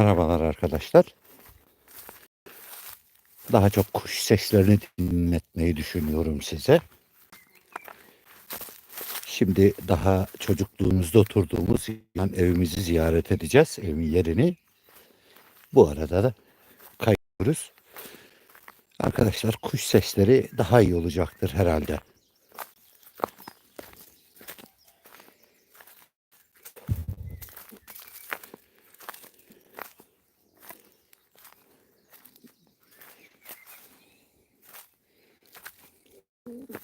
Merhabalar arkadaşlar. Daha çok kuş seslerini dinletmeyi düşünüyorum size. Şimdi daha çocukluğumuzda oturduğumuz yan evimizi ziyaret edeceğiz. Evin yerini. Bu arada da kayıyoruz. Arkadaşlar kuş sesleri daha iyi olacaktır herhalde. Mm-hmm.